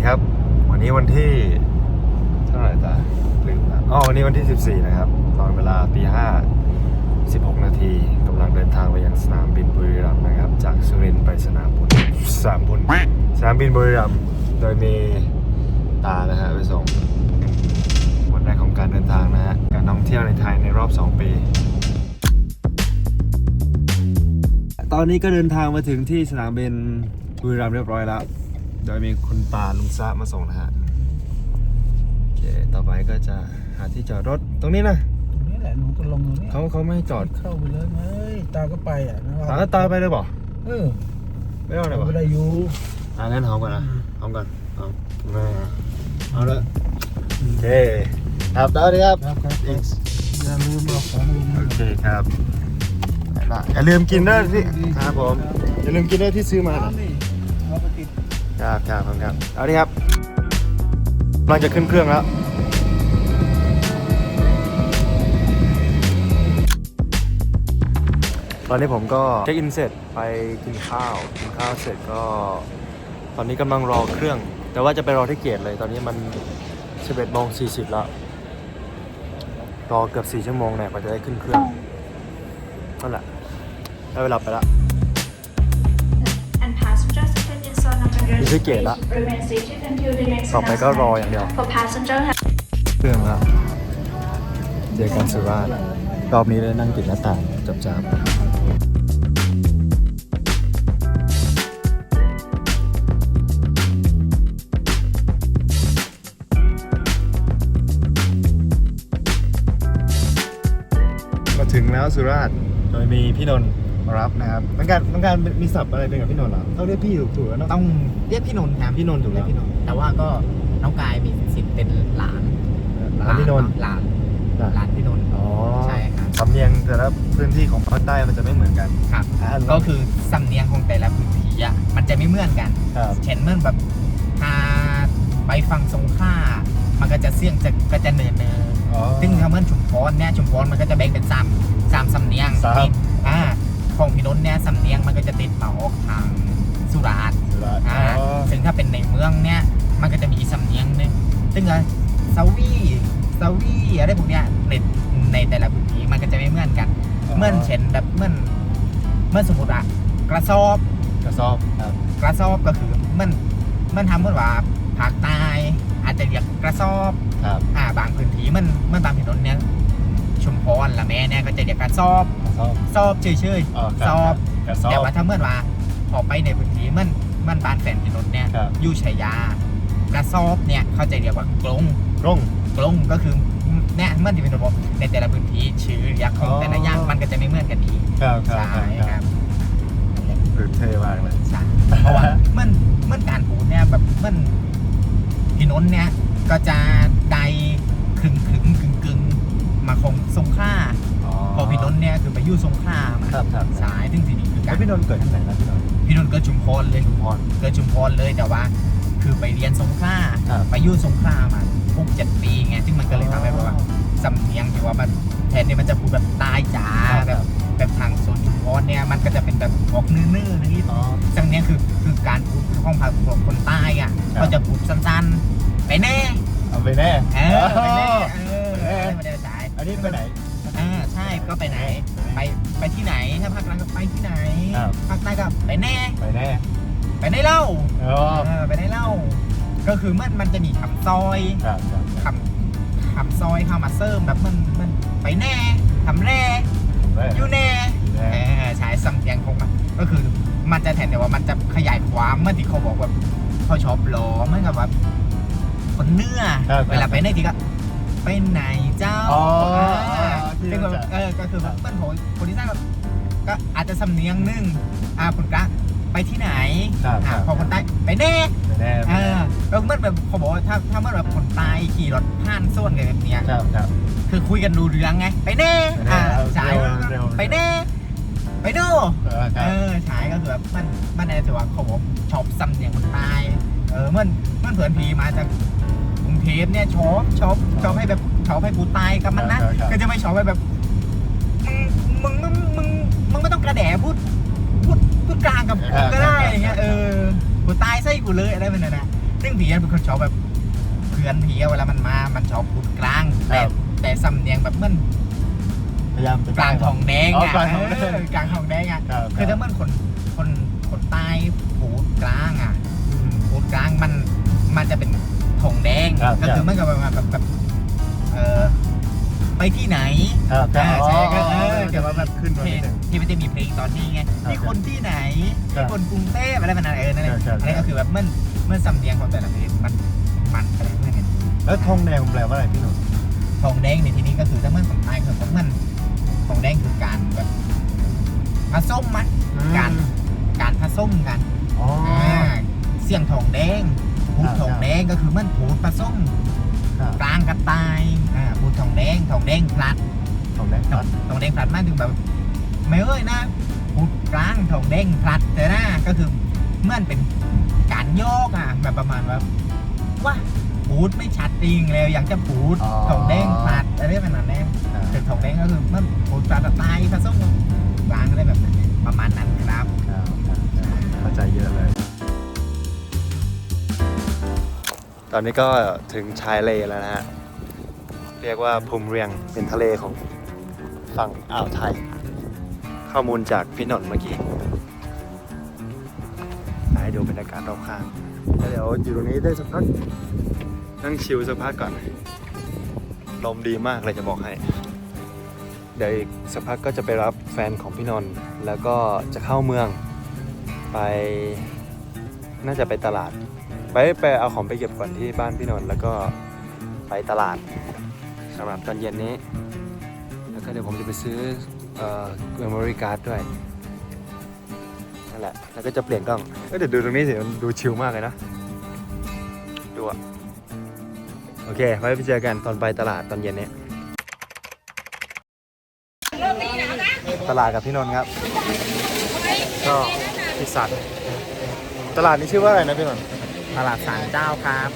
ดีครับ วันนี้วันที่เท่าไหร่ตาลืมแล้วอ๋อวันนี้วันที่ 14 นะครับ ตอนเวลาตีห้า16นาทีกำลังเดินทางไปยังสนามบินบุรีรัมย์นะครับ จากสุรินทร์ไปสนามบุญสนามบุญสนามบินบุรีรัมย์โดยมีตานะฮะไปส่งวันแรกของการเดินทางนะฮะการท่องเที่ยวในไทยในรอบ 2 ปี ตอนนี้ก็เดินทางมาถึงที่สนามบินบุรีรัมย์เรียบร้อยแล้ว โดยมีคุณตาลุงซะมาส่งนะฮะโอเคต่อไปก็จะหาที่จอดรถตรงนี้นะตรงนี้แหละหนูก็ลงตรงนี้เขาเขาไม่ให้จอดเข้าไปเลยเฮ้ยตาก็ไปอะนะตาก็ตาไปเลยบ่เออไม่เอาไหนบ่ไม่ได้อยู่อ่างั้นหอมก่อนนะหอมก่อนหอมมาเอาละโอเคครับตาดีครับครับครับอีกอย่าลืมเอาของลงโอเคครับอย่าลืมกินนะที่ครับผมอย่าลืมกินนะที่ซื้อมานะนี่เอาไปติด ครับครับครับเอาดิครับกำลังจะขึ้นเครื่องแล้วตอนนี้ผมก็เช็คอินเสร็จไปกินข้าวกินข้าวเสร็จก็ ตอนนี้กำลังรอเครื่อง แต่ว่าจะไปรอที่เกตเลย ตอนนี้มัน 11โมง40แล้วรอเกือบ 4 ชั่วโมงเนี่ยกว่าจะได้ขึ้นเครื่องนั่นแหละได้เวลาไปแล้ว นี่คือเกตละ remain seated until the next ต่อไปก็รออย่างเดียว For passenger เครื่องแล้วเจอกันสุราษฎร์รอบนี้ได้นั่งติดหน้าต่างจับจ้าบมาถึงแล้วสุราษฎร์โดยมีพี่นนท์มา รับนะครับต้องการต้องการมีศัพท์อะไรเป็นกับพี่นนท์เหรอต้องเรียกพี่ถูกถูกแล้วเนาะต้องเรียกพี่นนท์ครับพี่นนท์ถูกแล้วเรียพี่นนท์แต่ว่าก็น้องกายมีสิทธิ์เป็นหลานร้านพี่นนท์หลานหลานพี่นนท์อ๋อ ใช่ครับสำเนียงแต่ละพื้นที่ของภาคใต้มันจะไม่เหมือนกันครับ อ่าก็คือสำเนียงของแต่ละพื้นที่อะมันจะไม่เหมือนกัน ครับเช่นเมื่อแบบถ้าไปฟังสงขลามันก็จะเสียงจะก็จะเนินเนินอ๋อ ซึ่งถ้าเมื่อชุมพรเนี่ยชุมพรมันก็จะแบ่งเป็นสามสามสำเนียงสาม ที่อ่า ของพี่นนท์เนี่ยสำเนียงมันก็จะติดมาออกทางสุราษฎร์สุราษฎร์อ่าอ๋อ ซึ่งถ้าเป็นในเมืองเนี่ยมันก็จะมีอีกสำเนียงหนึงซึ่งอะซาวีซาวีอะไรพวกเนี้ยในในแต่ละพื้นที่มันก็จะไม่เหมือนกัน เหมือนเช่นแบบเหมือนเหมื่อนสมมติอะกระสอบ กระสอบครับกระสอบก็คือมันมันทำเหมือนว่าภาคใต้อาจจะเรียกกระสอบ ครับ อ่าบางพื้นที่มันมันบางถนนเนี่ย ชุมพรละแม่เนี่ยก็จะเรียกกระสอบ กระสอบสอบเฉยอ๋อคๆรัสอบกระสอบแต่ว่าถ้าเมื่อว่าพอไปในพื้นที่มันมันบานแฟนถนนเนี่ยครับ อยู่ชัยยากระสอบเนี่ยเขาจะเรียกว่ากลงร่ง กลงก็คือเนี่ยเมื่อที่เป็นระบบในแต่ละพื้นที่ชื่อยักษ์ของอ๋อ แต่ละอย่างมันก็จะไม่เหมือนกันอีกครับครับใช่ครับครับหรือเท่มากเลย ใช่เพราะว่ามันมันการพูดเนี่ยแบบมันพี่นนท์เนี่ยก็จะใดขึงขึงกึ่ ยคือไปอยู่สงขลามาครับครับสายถึงที่นี่คือแล้กาวรพี่นนท์เกิดที่ไหนนะพี่นนท์พี่นนท์เกิดชุมพรเลยชุมพร เกิดชุมพรเลยแต่ว่า คือไปเรียนสงขลาครับ ไปอยู่สงขลามาหกเจ็ดปีไงซึ่งมันก็เลยทำให้แบบว่าสำเนียงที่ว่ามันแทนที่มันจะพูดแบบใตายจ๋าครับแบบแบบทางโซนชุมพรเนี่ยมันก็จะเป็นแบบออกนื่อๆนิดอ๋อ สำเนียงคือคือการพูดของภาคของคนใต้อะครับก็จะพูดสั้นๆ ไปแน่เอาไปแน่ เออไปแน่เออไปแน่ ไม่ได้สายอันนี้ไปไหน อ่าใช่ก็ไปไหน ไปไปที่ไหนถ้าภาคกลางก็ไปที่ไหนครับ ภาคใต้ก็ไปแน่ ไปแน่ไปไหนเล่าอ๋อเออไปไหนเล่า ก็คือมันมันจะมีคำซอยครับครับคำคำซอยเข้ามาเสริมแบบมันมันไปแน่ทำแร่แน่อยู่แน่แน่เออใช้สำเนียงของมันก็คือมันจะแทนแต่ว่ามันจะขยายความเมื่อที่เขาบอกว่าเขาชอบล้อเหมือนกับว่าคนเนื้อครับเวลาไปไหนทีก็ไปไหนเจ้าอ๋ออ่า ที่ซึ่งแบบจะเออก็คือแบบเปิ้ลโหยคนที่สร้างแบบก็อาจจะสำเนียงหนึงอ่าคนกะไปที่ไหนครับอ่าครับพอคนใต้ไปแน่ไปแน่เออแล้วเมื่อแบบเขาบอกว่าถ้าถ้าเมื่อแบบคนใต้ขี่รถผ่านส่วนกันแบบเนี้ยครับครับ คือคุยกันดูเรื่องไง ไปแน่ไปแน่อ่าเอาสายเร็วเร็วไปแน่ไปดูเออครัเอบอฉายก็คือแบบมันมันอะไรถือว่าเขาบอกชอบสำเนียงคนใต้เออมันมันเผื่อนพีมาจากกรุงเทพเนี่ยชอบชอบชอบให้แบบ ชอบให้กูตายกับมันนะก็จะไม่ชอบให้แบบมึงมึงมึงมึงไม่ต้องกระแดพูดพูดพูดกลางกับกูก็ได้อย่างเงี้ยเออกูตายไส้กูเลยอะไรแบบนั้นนะซึ่งผีเป็นคนชอบแบบเพื่อนผีอะเวลามันมา มันชอบพูดกลางแต่แต่สำเนียงแบบเมื่อนพยายามกลางทองแดงอะกลางทองแดงออกลางทองแดงอะคือถ้าเมื่อนคนคนคนใต้พูดกลางอะพูดกลางมันมันจะเป็นทองแดงก็คือเหมันกับแบบแบบแบบ ไปที่ไหนครับอ่าใช่ก็เออจะเกี่ยวมากับแบแบบบขึ้นมาเพลนิงดนึง ที่มันจะมีเพลงตอนนี้ไงครับที่คนที่ไหนครับที่คนกรุงเทพอะไรแบบนั้นเออนั่นแหละใช่ใช่ อันนี้ก็คือแบบเมื่อเมื่อสำเนียงของแต่ละประเทศมันมันอะไรเมื่อนกันแล้วทองแดงแปลว่าอะไรพี่หนุ่มทองแดงในที่นี้ก็คือถ้าเมื่อคนใต้คือเมื่อทองแดงคือการแบบผสมมั้ยการการผสมกันอ๋ออ่าเสียงทองแดงพูดครับทองแดงก็คือมันพูดผสม ครับกลางกับตายอ่าพูดทองแดงทองแดงพลัดทองแดงทองทองแดงพลัดมากถึงแบบไม่เอ้ยนะพูดกลางทองแดงพลัดแต่นะก็คือเหมื่อนเป็นการโยกอะแบบประมาณว่าว่าพูดไม่ชัดจริงแล้วอยากจะพูดทองแดงพลัดอะไรแบบนั้นแน่ครับเป็นทองแดงก็คือมันพูดปลาตะไตผสมกับกลางอะไรแบบนั้นประมาณนั้น ตอนนี้ก็ถึงชายเลแล้วนะฮะ เรียกว่าภูมิเรียงเป็นทะเลของฝั่งอ่าวไทย ข้อมูลจากพี่นนท์เมื่อกี้ให้ดูบรรยากาศรอบข้างแล้วเดี๋ยวอยู่ตรงนี้ได้สักพัก นั่งชิลสักพักก่อน ลมดีมากเลยจะบอกให้ เดี๋ยวอีกสักพักก็จะไปรับแฟนของพี่นนท์แล้วก็จะเข้าเมืองไปน่าจะไปตลาด ไปไปเอาของไปเก็บก่อนที่บ้านพี่นนท์แล้วก็ไปตลาดสำหรับตอนเย็นนี้ แล้วก็เดี๋ยวผมจะไปซื้อเอ่อ memory card ด้วยนั่นแหละแล้วก็จะเปลี่ยนกล้องเอ้ยเดี๋ยวดูตรงนี้สิมันดูชิลมากเลยนะดูอะโอเค ไว้ไปเจอกันตอนไปตลาดตอนเย็นนี้ตลาดกับพี่นนท์ครับ ก็พิสันตลาดนี้ชื่อว่าอะไรนะพี่นนท์ ตลาดสารเจ้าครับ